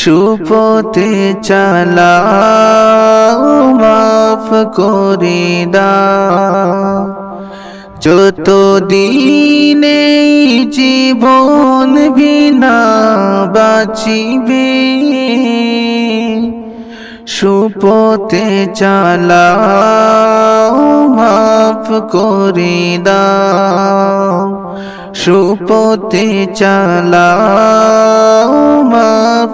সুপথে চালাও, মাফ করে দাও। যত দিনে জীবন বিনা বাঁচিবে, সুপথে চালাও, মাফ করে দাও। সুপথে চালাও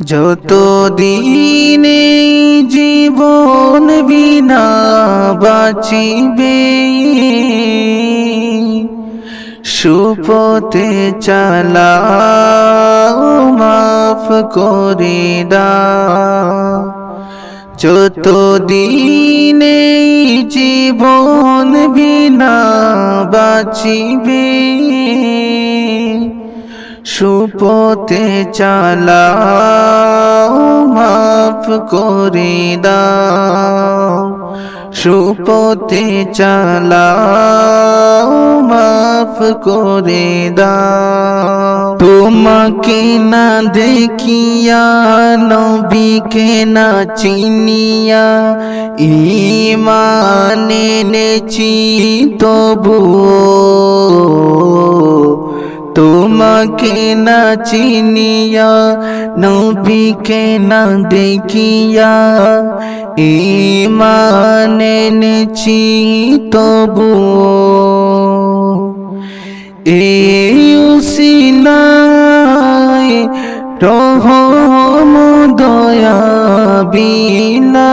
যত দিনে জীবন বিনা বাঁচিবে, সুপথে চালাও, মাফ করে দাও। যত দিনে জীবন বিনা বাঁচিবে সুপথে চালাও, মাফ করে দাও। সুপথে চালাও, মাফ করে দাও। তোমাকে না দেখিয়া, নবীকে না চিনিয়া ইমানে নেছি তবু তোমাকে না চিনিয়া নবীকে না দেখিয়া ইমানে নেছি তবু এই উসিলায় রহম দয়া বিনা।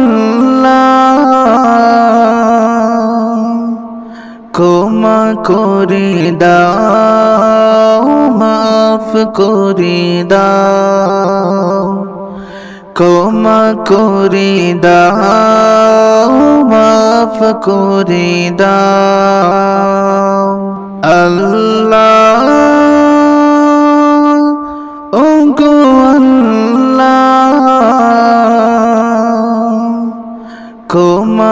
ক্ষমা করে দাও মাফ করে দাও। ক্ষমা করে দাও মাফ করে দাও। আল্লাহ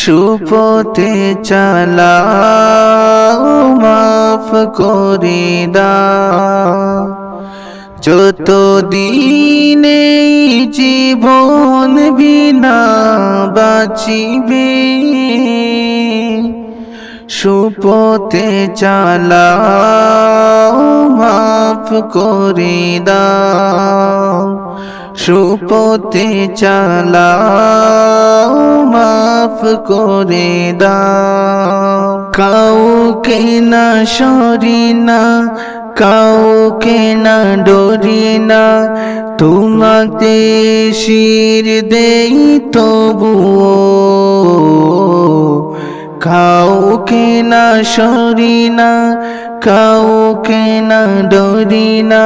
সুপথে চালাও, মাফ করে দাও। যত দিনে জীবন বিনা বাঁচিবে, সুপথে চালাও, মাফ করে দাও। সুপথে চালাও, মাফ করে দাও। কাউকে না সরি না, কাউকে না ডরি না তোমাতে শির দেই তবুও। কাউকে না সরি না কাউকে না ডরি না,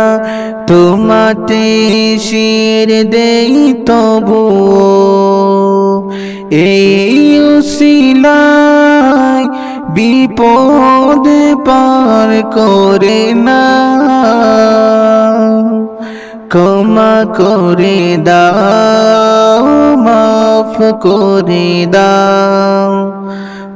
তোমাতে শির দেই তবুও এই উসিলায় বিপদ পার করে না। ক্ষমা করে দাও, মাফ করে দাও।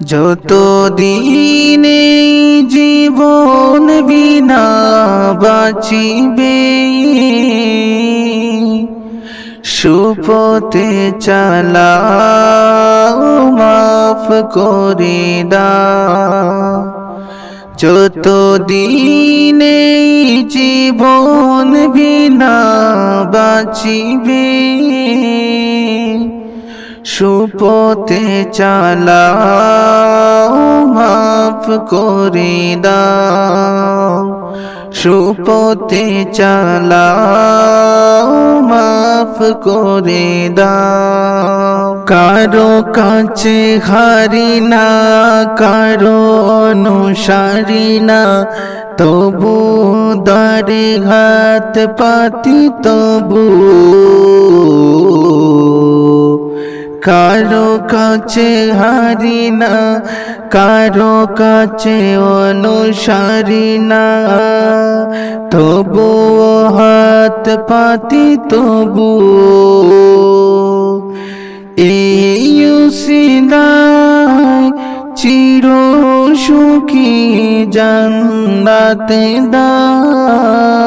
যত দিনে জীবন বিনা বাঁচিবে, সুপথে চালাও, মাফ করে দা যত দিনে জীবন বিনা বাঁচিবে সুপথে চালাও, মাফ করে দাও। সুপথে চালাও, মাফ করে দাও। কারও কাছে হারি না, কারও অনুসারী না, তবু দারে হাত পাতি, তবু কারও কাছে হারি না, কারও কাছে অনুসারী না। তবু হাত পাতি তবু এই চির সুখী জান্নাতে দাও।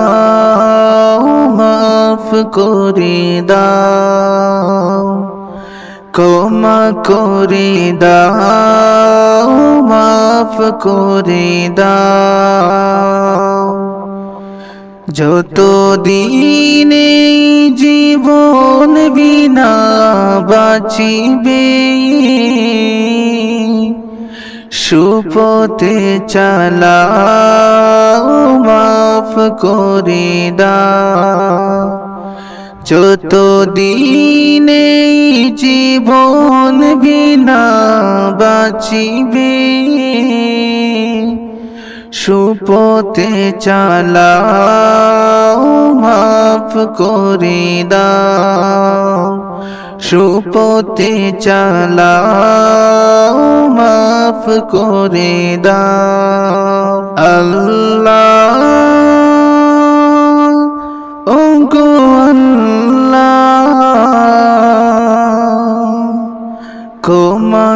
মাফ করে দাও, ক্ষমা করে দাও, মাফ করে দাও। যত দিনে জীবন বিনা বাঁচিবে সুপতে চালাও, মাফ করে দাও। যত দিনে জীবন বিনা বাঁচিবে সুপতে চালাও, মাফ করে দাও। সুপতে চালাও, মাফ করে দাও। আল্লাহ আল্লাহ।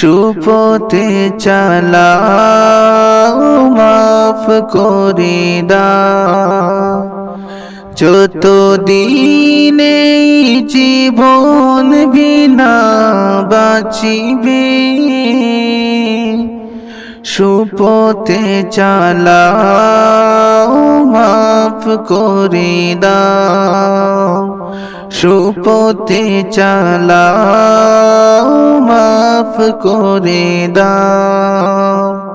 সুপতে চালাও, মাফ করে দাও। যত দিনে জীবন বিনা বাঁচিবে সুপতে চালাও, মাফ করে দাও। সুপতে চালাও মাফ করে দাও।